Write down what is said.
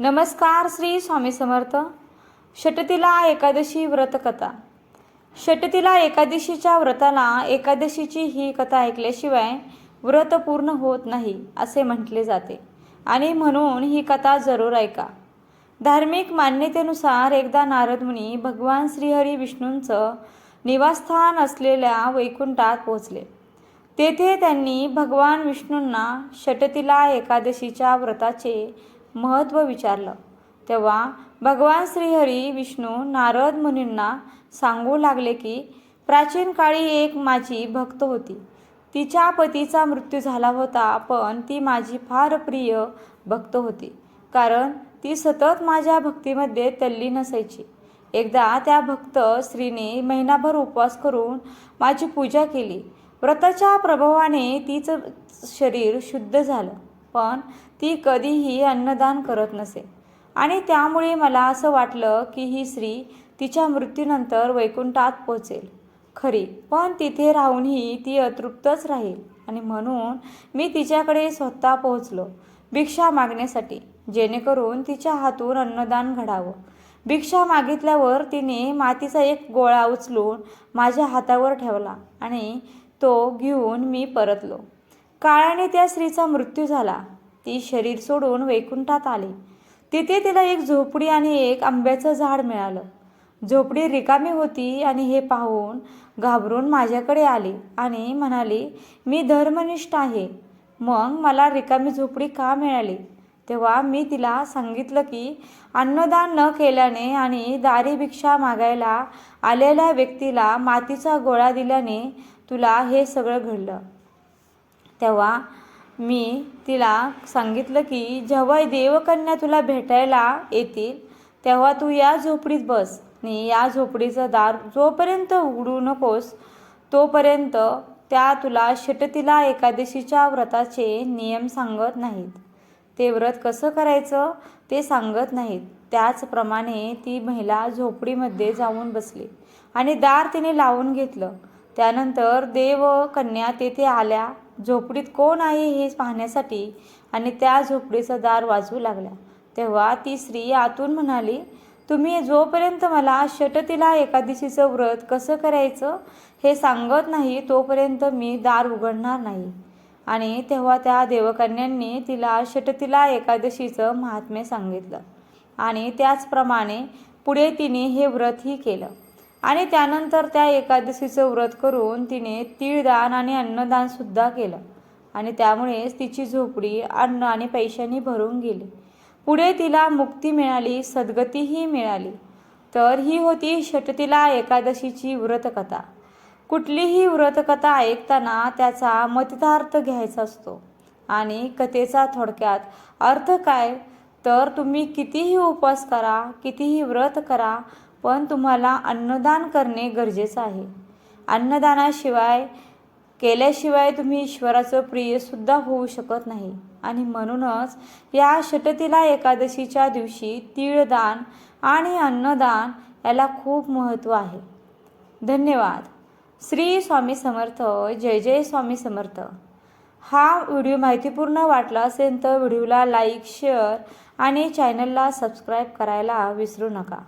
नमस्कार श्री स्वामी समर्थ. षटतीला एकादशी व्रतकथा. षटतीला एकादशीच्या व्रताला एकादशीची ही कथा ऐकल्याशिवाय व्रत पूर्ण होत नाही असे म्हटले जाते. आणि म्हणून ही कथा जरूर ऐका. धार्मिक मान्यतेनुसार एकदा नारद मुनी भगवान श्रीहरी विष्णूंचं निवासस्थान असलेल्या वैकुंठात पोहोचले. तेथे त्यांनी भगवान विष्णूंना षटतीला एकादशीच्या व्रताचे महत्त्व विचारलं. तेव्हा भगवान श्रीहरी विष्णू नारद मुनींना सांगू लागले की प्राचीन काळी एक माझी भक्त होती. तिच्या पतीचा मृत्यू झाला होता पण ती माझी फार प्रिय भक्त होती. कारण ती सतत माझ्या भक्तीमध्ये तल्लीन असायची एकदा त्या भक्त स्त्रीने महिनाभर उपवास करून माझी पूजा केली. व्रताच्या प्रभावाने तिचं शरीर शुद्ध झालं. पण ती कधीही अन्नदान करत नसे. आणि त्यामुळे मला असं वाटलं की ही स्त्री तिच्या मृत्यूनंतर वैकुंठात पोचेल खरी पण तिथे राहूनही ती अतृप्तच राहील. आणि म्हणून मी तिच्याकडे स्वतः पोहोचलो भिक्षा मागण्यासाठी जेणेकरून तिच्या हातून अन्नदान घडावं. भिक्षा मागितल्यावर तिने मातीचा एक गोळा उचलून माझ्या हातावर ठेवला आणि तो घेऊन मी परतलो. काळाने त्या स्त्रीचा मृत्यू झाला. ती शरीर सोडून वैकुंठात आली. तिथे तिला एक झोपडी आणि एक आंब्याचं झाड मिळालं. झोपडी रिकामी होती आणि हे पाहून घाबरून माझ्याकडे आली आणि म्हणाली मी धर्मनिष्ठ आहे. मग मला रिकामी झोपडी का मिळाली? तेव्हा मी तिला सांगितलं की अन्नदान न केल्याने आणि दारी भिक्षा मागायला आलेल्या व्यक्तीला मातीचा गोळा दिल्याने तुला हे सगळं घडलं. तेव्हा मी तिला सांगितलं की जेव्हा देवकन्या तुला भेटायला येतील तेव्हा तू या झोपडीत बस आणि या झोपडीचं दार जोपर्यंत उघडू नकोस तोपर्यंत त्या तुला शटतीला एकादशीच्या व्रताचे नियम सांगत नाहीत. ते व्रत कसं करायचं ते सांगत नाहीत. त्याचप्रमाणे ती महिला झोपडीमध्ये जाऊन बसली आणि दार तिने लावून घेतलं. त्यानंतर देव कन्या तेथे आल्या. झोपडीत कोण आहे हे पाहण्यासाठी आणि त्या झोपडीचं दार वाजवू लागल्या. तेव्हा ती स्त्री आतून म्हणाली तुम्ही जोपर्यंत मला षटतीला एकादशीचं व्रत कसं करायचं हे सांगत नाही तोपर्यंत मी दार उघडणार नाही. आणि तेव्हा त्या देवकन्यांनी तिला षटतीला एकादशीचं महात्म्य सांगितलं. आणि त्याचप्रमाणे पुढे तिने हे व्रतही केलं. आणि त्यानंतर त्या एकादशीचं व्रत करून तिने तीळदान आणि अन्नदानसुद्धा केलं. आणि त्यामुळेच तिची झोपडी अन्न आणि पैशांनी भरून गेली. पुढे तिला मुक्ती मिळाली सद्गतीही मिळाली. तर ही होती षटतीला एकादशीची व्रतकथा. कुठलीही व्रतकथा ऐकताना त्याचा मतितार्थ घ्यायचा असतो. आणि कथेचा थोडक्यात अर्थ काय? तर तुम्ही कितीही उपवास करा कितीही व्रत करा पण तुम्हाला अन्नदान करणे गरजेचं आहे. अन्नदानाशिवाय केल्याशिवाय तुम्ही ईश्वराचं प्रियसुद्धा होऊ शकत नाही. आणि म्हणूनच या षटतीला एकादशीच्या दिवशी तीळदान आणि अन्नदान याला खूप महत्त्व आहे. धन्यवाद. श्री स्वामी समर्थ जय जय स्वामी समर्थ. हा व्हिडिओ माहितीपूर्ण वाटला असेल तर व्हिडिओला लाईक शेअर आणि चॅनलला सबस्क्राईब करायला विसरू नका.